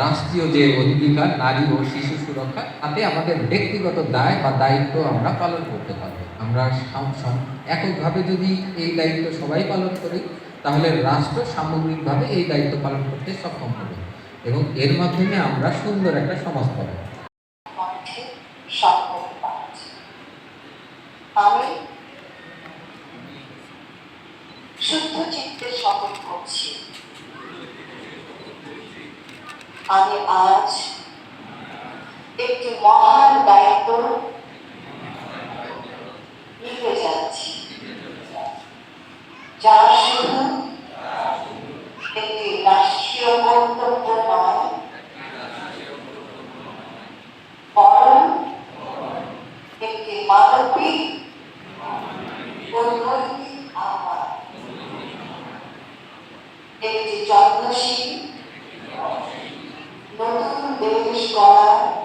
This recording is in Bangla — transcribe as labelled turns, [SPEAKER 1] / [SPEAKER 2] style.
[SPEAKER 1] রাষ্ট্রীয় যে অধিকার, নারী ও শিশু সুরক্ষা, তাতে আমাদের ব্যক্তিগত দায় বা দায়িত্ব আমরা পালন করতে পারব। আমরা এককভাবে যদি এই দায়িত্ব সবাই পালন করি, তাহলে রাষ্ট্র সামগ্রিকভাবে এই দায়িত্ব পালন করতে সক্ষম হবে এবং এর মাধ্যমে আমরা সুন্দর একটা সমাজ পাবো।
[SPEAKER 2] শুদ্ধ চিত্তে আমি আজ একটি মহান দায়িত্ব নিতে যাচ্ছি। যা শুধু একটি রাষ্ট্রীয় কর্তব্য নয়, বরং একটি মানবিক নৈতিক আহ্বান। একটি যত্নশীল meio escolar